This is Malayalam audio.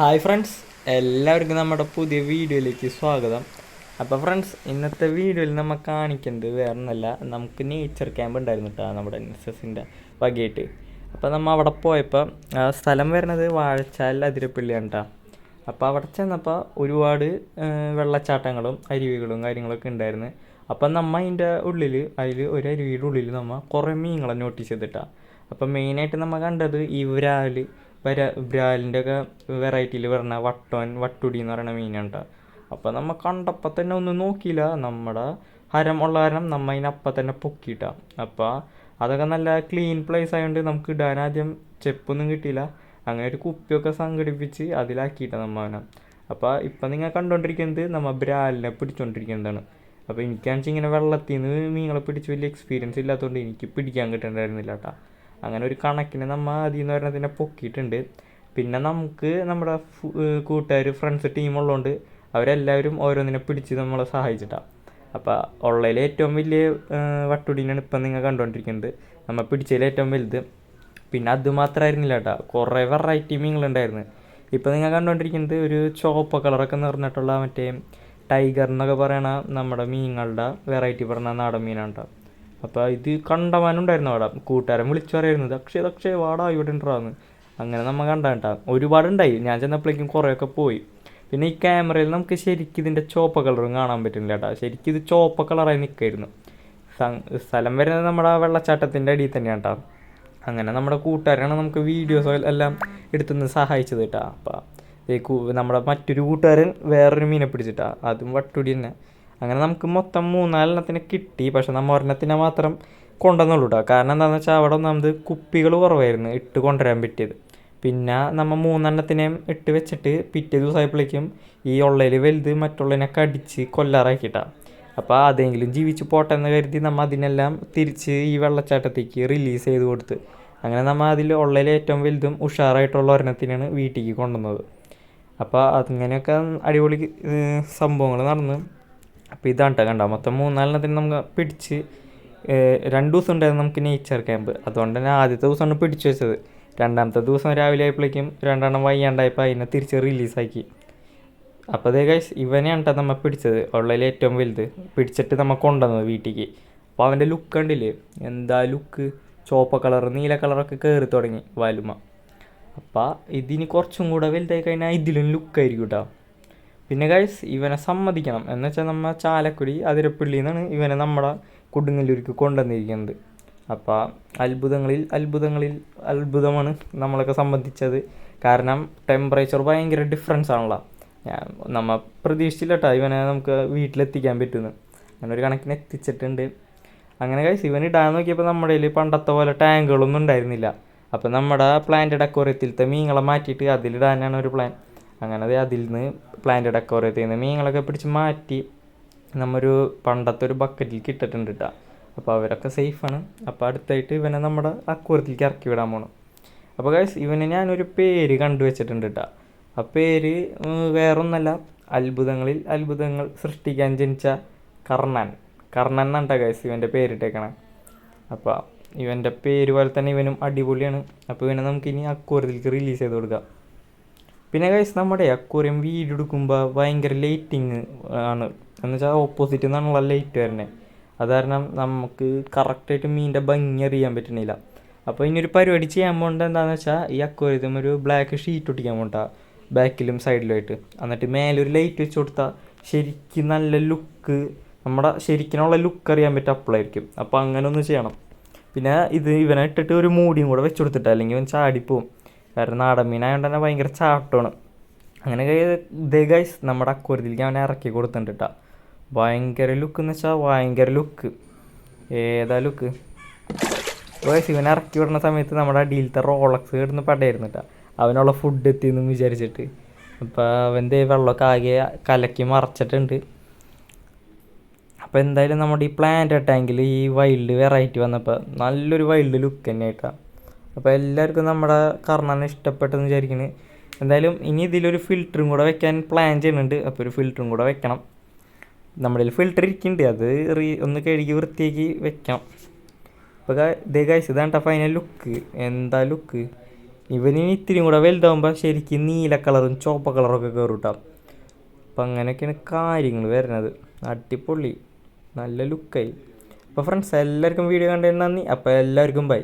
ഹായ് ഫ്രണ്ട്സ് എല്ലാവർക്കും നമ്മുടെ പുതിയ വീഡിയോയിലേക്ക് സ്വാഗതം. അപ്പോൾ ഫ്രണ്ട്സ് ഇന്നത്തെ വീഡിയോയിൽ നമ്മൾ കാണിക്കുന്നത് വേറെ ഒന്നല്ല നമുക്ക് നേച്ചർ ക്യാമ്പ് ഉണ്ടായിരുന്നു കേട്ടോ നമ്മുടെ എൻ എസ് എസിന്റെ വകയായിട്ട്. അപ്പോൾ നമ്മൾ അവിടെ പോയപ്പോൾ സ്ഥലം വരുന്നത് വാഴച്ചാൽ അതിരപ്പള്ളിയാണ് കേട്ടോ അപ്പോൾ അവിടെ ചെന്നപ്പോൾ ഒരുപാട് വെള്ളച്ചാട്ടങ്ങളും അരുവികളും കാര്യങ്ങളൊക്കെ ഉണ്ടായിരുന്നു. അപ്പം നമ്മൾ അതിന്റെ ഉള്ളിൽ അതിൽ ഒരു അരുവിയുടെ ഉള്ളിൽ നമ്മൾ കുറേ മീനുകളെ നോട്ടീസ് ചെയ്തിട്ടാണ് അപ്പം മെയിനായിട്ട് നമ്മൾ കണ്ടത് ഇവരാൽ വര ബ്രാലിന്റെ ഒക്കെ വെറൈറ്റിയിൽ വരണ വട്ടോൻ വട്ടുടി എന്ന് പറയുന്ന മീനാണ് കേട്ടോ അപ്പോൾ നമ്മൾ കണ്ടപ്പോൾ തന്നെ ഒന്നും നോക്കിയില്ല. നമ്മുടെ ഹരം ഉള്ള കാരണം നമ്മൾ അതിനപ്പം തന്നെ പൊക്കിയിട്ടാ. അപ്പോൾ അതൊക്കെ നല്ല ക്ലീൻ പ്ലേസ് ആയതുകൊണ്ട് നമുക്ക് ഇടാൻ ആദ്യം ചെപ്പൊന്നും കിട്ടിയില്ല. അങ്ങനെ ഒരു കുപ്പിയൊക്കെ സംഘടിപ്പിച്ച് അതിലാക്കിയിട്ടാ നമ്മൾ അവനെ അപ്പോൾ ഇപ്പം നിങ്ങൾ കണ്ടുകൊണ്ടിരിക്കുന്നത് നമ്മൾ ബ്രാലിനെ പിടിച്ചുകൊണ്ടിരിക്കുന്നതാണ് അപ്പോൾ എനിക്കാണെന്ന് വെച്ചാൽ ഇങ്ങനെ വെള്ളത്തിൽ നിന്ന് മീനുകളെ പിടിച്ച് വലിയ എക്സ്പീരിയൻസ് ഇല്ലാത്തതുകൊണ്ട് എനിക്ക് പിടിക്കാൻ കിട്ടണ്ടായിരുന്നില്ല കേട്ടോ അങ്ങനെ ഒരു കണക്കിന് നമ്മൾ അതിൽ നിന്ന് തന്നെ പൊക്കിയിട്ടുണ്ട്. പിന്നെ നമുക്ക് നമ്മുടെ കൂട്ടുകാർ ഫ്രണ്ട്സ് ടീമുള്ളതുകൊണ്ട് അവരെല്ലാവരും ഓരോന്നിനെ പിടിച്ച് നമ്മളെ സഹായിച്ചിട്ടാണ് അപ്പോൾ ഉള്ളതിൽ ഏറ്റവും വലിയ വട്ടുടീനാണ് ഇപ്പം നിങ്ങൾ കണ്ടുകൊണ്ടിരിക്കുന്നത് നമ്മൾ പിടിച്ചതിൽ ഏറ്റവും വലുത്. പിന്നെ അത് മാത്രമായിരുന്നില്ല കേട്ടോ കുറേ വെറൈറ്റി മീങ്ങളുണ്ടായിരുന്നു ഇപ്പോൾ നിങ്ങൾ കണ്ടുകൊണ്ടിരിക്കുന്നത് ഒരു ചുവപ്പ് കളറൊക്കെ നിറഞ്ഞിട്ടുള്ള മറ്റേ ടൈഗർ എന്നൊക്കെ പറയണ നമ്മുടെ മീനുകളുടെ വെറൈറ്റി പറഞ്ഞ നാടൻ മീനാണ് കേട്ടോ അപ്പോൾ ഇത് കണ്ടവാനുണ്ടായിരുന്നു അവിടെ. കൂട്ടുകാരൻ വിളിച്ചു പറയുന്നത് അക്ഷയ് അക്ഷയ് വാടാ ഇവിടെ ഉണ്ടാന്ന്. അങ്ങനെ നമ്മൾ കണ്ടാട്ടാ ഒരുപാടുണ്ടായി. ഞാൻ ചെന്നപ്പോഴേക്കും കുറേയൊക്കെ പോയി. പിന്നെ ഈ ക്യാമറയിൽ നമുക്ക് ശരിക്കും ഇതിന്റെ ചോപ്പ കളറും കാണാൻ പറ്റുന്നില്ല കേട്ടോ. ശരിക്കും ഇത് ചോപ്പ കളറായി നിൽക്കായിരുന്നു സ്ഥലം വരുന്നത് നമ്മുടെ ആ വെള്ളച്ചാട്ടത്തിന്റെ അടിയിൽ തന്നെയാണ് കേട്ടോ. അങ്ങനെ നമ്മുടെ കൂട്ടുകാരാണ് നമുക്ക് വീഡിയോസ് എല്ലാം എടുത്തുനിന്ന് സഹായിച്ചത് കേട്ടോ. അപ്പം നമ്മുടെ മറ്റൊരു കൂട്ടുകാരൻ വേറൊരു മീനെ പിടിച്ചിട്ടാ. അതും വട്ടുടി തന്നെ. അങ്ങനെ നമുക്ക് മൊത്തം മൂന്നാലെണ്ണത്തിന് കിട്ടി. പക്ഷെ നമ്മൾ ഒരെണ്ണത്തിനെ മാത്രം കൊണ്ടുവന്നുള്ളൂ കേട്ടോ കാരണം എന്താണെന്ന് വെച്ചാൽ അവിടെ ഒന്നാമത് കുപ്പികൾ കുറവായിരുന്നു ഇട്ട് കൊണ്ടുവരാൻ പറ്റിയത്. പിന്നെ നമ്മൾ മൂന്നെണ്ണത്തിനെയും ഇട്ട് വെച്ചിട്ട് പിറ്റേ ദിവസമായപ്പോഴേക്കും ഈ ഉള്ളയിൽ വലുത് മറ്റുള്ളതിനെ കടിച്ച് കൊല്ലാറാക്കിയിട്ടാണ് അപ്പോൾ അതെങ്കിലും ജീവിച്ച് പോട്ടെ എന്ന് കരുതി നമ്മൾ അതിനെല്ലാം തിരിച്ച് ഈ വെള്ളച്ചാട്ടത്തേക്ക് റിലീസ് ചെയ്ത് കൊടുത്ത്. അങ്ങനെ നമ്മൾ അതിൽ ഉള്ളതിൽ ഏറ്റവും വലുതും ഉഷാറായിട്ടുള്ള ഒരെണ്ണത്തിനാണ് വീട്ടിലേക്ക് കൊണ്ടുവന്നത്. അപ്പോൾ അങ്ങനെയൊക്കെ അടിപൊളി സംഭവങ്ങൾ നടന്ന് അപ്പോൾ ഇതാണ് കേട്ടോ കണ്ടോ? മൊത്തം മൂന്നാലെണ്ണത്തിന് നമുക്ക് പിടിച്ച് രണ്ട് ദിവസം ഉണ്ടായിരുന്നു നമുക്ക് നേച്ചർ ക്യാമ്പ് അതുകൊണ്ട് തന്നെ ആദ്യത്തെ ദിവസമാണ് പിടിച്ചു വെച്ചത്. രണ്ടാമത്തെ ദിവസം രാവിലെ ആയപ്പോഴേക്കും രണ്ടെണ്ണം വയ്യാണ്ടായപ്പോൾ അതിനെ തിരിച്ച് റിലീസാക്കി അപ്പോൾ അതേ കഴിച്ച് ഇവനെയാണ് കേട്ടോ നമ്മൾ പിടിച്ചത്. ഉള്ളതിൽ ഏറ്റവും വലുത്. പിടിച്ചിട്ട് നമ്മൾ കൊണ്ടുവന്നത് വീട്ടിലേക്ക് അപ്പോൾ അവന്റെ ലുക്ക് കണ്ടില്ലേ? എന്താ ലുക്ക് ചുവപ്പ കളർ നീല കളറൊക്കെ കയറി തുടങ്ങി വാലുമ. അപ്പോൾ ഇതിന് കുറച്ചും കൂടെ വലുതായി കഴിഞ്ഞാൽ ഇതിലും ലുക്കായിരിക്കും കേട്ടോ പിന്നെ ഗൈസ് ഇവനെ സമ്മതിക്കണം. എന്ന് വെച്ചാൽ നമ്മൾ ചാലക്കുടി അതിരപ്പള്ളിയിൽ നിന്നാണ് ഇവനെ നമ്മുടെ കൊടുങ്ങല്ലൂർക്ക് കൊണ്ടുവന്നിരിക്കുന്നത്. അപ്പോൾ അത്ഭുതങ്ങളിൽ അത്ഭുതങ്ങളിൽ അത്ഭുതമാണ് നമ്മളൊക്കെ സംബന്ധിച്ചത് കാരണം ടെമ്പറേച്ചർ ഭയങ്കര ഡിഫറൻസ് ആണല്ലോ. ഞാൻ നമ്മൾ പ്രതീക്ഷിച്ചില്ല കേട്ടോ ഇവനെ നമുക്ക് വീട്ടിലെത്തിക്കാൻ പറ്റുന്നു. അങ്ങനെ ഒരു കണക്കിന് എത്തിച്ചിട്ടുണ്ട്. അങ്ങനെ കഴിച്ച് ഇവൻ ഇടാൻ നോക്കിയപ്പോൾ നമ്മുടെ കയ്യിൽ പണ്ടത്തെ പോലെ ടാങ്കുകളൊന്നും ഉണ്ടായിരുന്നില്ല. അപ്പോൾ നമ്മുടെ പ്ലാന്റ് അക്വറിയത്തിലത്തെ മീങ്ങളെ മാറ്റിയിട്ട് അതിലിടാനാണ് ഒരു പ്ലാൻ അങ്ങനെ അത് അതിൽ നിന്ന് പ്ലാന്റ് ഡെക്കോറേറ്റ് ചെയ്യുന്ന മീനുകളൊക്കെ പിടിച്ച് മാറ്റി നമ്മൊരു പണ്ടത്തെ ഒരു ബക്കറ്റിൽ ഇട്ടിട്ടുണ്ട് കേട്ടോ അപ്പോൾ അവരൊക്കെ സേഫാണ് അപ്പോൾ അടുത്തായിട്ട് ഇവനെ നമ്മുടെ അക്കൂരത്തിലേക്ക് ഇറക്കി വിടാൻ പോകണം അപ്പോൾ ഗൈസ് ഇവന് ഞാനൊരു പേര് കണ്ടു വെച്ചിട്ടുണ്ട് കേട്ടോ ആ പേര് വേറൊന്നല്ല. അത്ഭുതങ്ങളിൽ അത്ഭുതങ്ങൾ സൃഷ്ടിക്കാൻ ജനിച്ച കർണൻ. കർണൻ എന്നാണ് ഗൈസ് ഇവന്റെ പേരിട്ടേക്കണേ. അപ്പോൾ ഇവന്റെ പേര് പോലെ തന്നെ ഇവനും അടിപൊളിയാണ്. അപ്പോൾ ഇവനെ നമുക്കിനി അക്കൂരത്തിലേക്ക് റിലീസ് ചെയ്ത് കൊടുക്കാം. പിന്നെ ഗൈസ് നമ്മുടെ അക്വറിയം വീഡിയോ എടുക്കുമ്പോൾ ഭയങ്കര ലൈറ്റിങ് ആണ്. എന്ന് വെച്ചാൽ ഓപ്പോസിറ്റ് നിന്നാണുള്ള ലൈറ്റ് വരുന്നത് അത് കാരണം നമുക്ക് കറക്റ്റായിട്ട് മീനിന്റെ ഭംഗി അറിയാൻ പറ്റണില്ല അപ്പോൾ ഇനി ഒരു പരിപാടി ചെയ്യാൻ പോകേണ്ടത് എന്താണെന്ന് വെച്ചാൽ ഈ അക്വറിയത്തും ഒരു ബ്ലാക്ക് ഷീറ്റ് ഒട്ടിക്കാൻ പോട്ടാ ബാക്കിലും സൈഡിലുമായിട്ട് എന്നിട്ട് മേലെ ഒരു ലൈറ്റ് വെച്ച് കൊടുത്താൽ ശരിക്കും നല്ല ലുക്ക് നമ്മുടെ ശരിക്കിനുള്ള ലുക്ക് അറിയാൻ പറ്റും അപ്പോഴായിരിക്കും അപ്പോൾ അങ്ങനെ ഒന്ന് ചെയ്യണം. പിന്നെ ഇത് ഇവനെ ഇട്ടിട്ട് ഒരു മൂടിയും കൂടെ വെച്ച് കൊടുത്തിട്ട് അല്ലെങ്കിൽ ഇവൻ ചാടിപ്പോവും. കാരണം നാടൻ മീനായതുകൊണ്ട് തന്നെ ഭയങ്കര ചാട്ടമാണ്. അങ്ങനെ ഇതേ ഗൈസ് നമ്മുടെ അക്കൂരത്തിലേക്ക് അവനെ ഇറക്കി കൊടുത്തിട്ടുണ്ട് കേട്ടോ ഭയങ്കര ലുക്ക് എന്ന് വെച്ചാൽ ഭയങ്കര ലുക്ക് ഏതാ ലുക്ക് ഗൈസ് ഇവനെ ഇറക്കി വിടുന്ന സമയത്ത് നമ്മുടെ അടിയിലത്തെ റോളക്സ് കിടന്ന് പടയായിരുന്നു കേട്ടോ അവനുള്ള ഫുഡ് എത്തിയെന്നും വിചാരിച്ചിട്ട്. അപ്പോൾ അവന്റെ വെള്ളമൊക്കെ ആകെ കലക്കി മറച്ചിട്ടുണ്ട്. അപ്പോൾ എന്തായാലും നമ്മുടെ ഈ പ്ലാന്റ് ടാങ്കിൽ ഈ വൈൽഡ് വെറൈറ്റി വന്നപ്പോൾ നല്ലൊരു വൈൽഡ് ലുക്ക് തന്നെ ആയിട്ടാണ് അപ്പോൾ എല്ലാവർക്കും നമ്മുടെ കർണനെ ഇഷ്ടപ്പെട്ടെന്ന് വിചാരിക്കുന്നു എന്തായാലും ഇനി ഇതിലൊരു ഫിൽറ്ററും കൂടെ വെക്കാൻ പ്ലാൻ ചെയ്യുന്നുണ്ട്. അപ്പോൾ ഒരു ഫിൽറ്ററും കൂടെ വെക്കണം. നമ്മുടെ ഫിൽറ്റർ ഇരിക്കുന്നുണ്ട് അത് റീ ഒന്ന് കഴുകി വൃത്തിയാക്കി വെക്കണം. അപ്പോൾ ഇതേ കാഴ്ച ഇതാണ് ഫൈനൽ ലുക്ക് എന്താ ലുക്ക് ഇവനി ഇത്തിരി കൂടെ വലുതാകുമ്പോൾ ശരിക്കും നീല കളറും ചുവപ്പ കളറൊക്കെ കേട്ടോ അപ്പം അങ്ങനെയൊക്കെയാണ് കാര്യങ്ങൾ വരുന്നത് അടിപൊളി. നല്ല ലുക്കായി അപ്പോൾ ഫ്രണ്ട്സ് എല്ലാവർക്കും വീഡിയോ കണ്ടതിന് നന്ദി. അപ്പോൾ എല്ലാവർക്കും ബൈ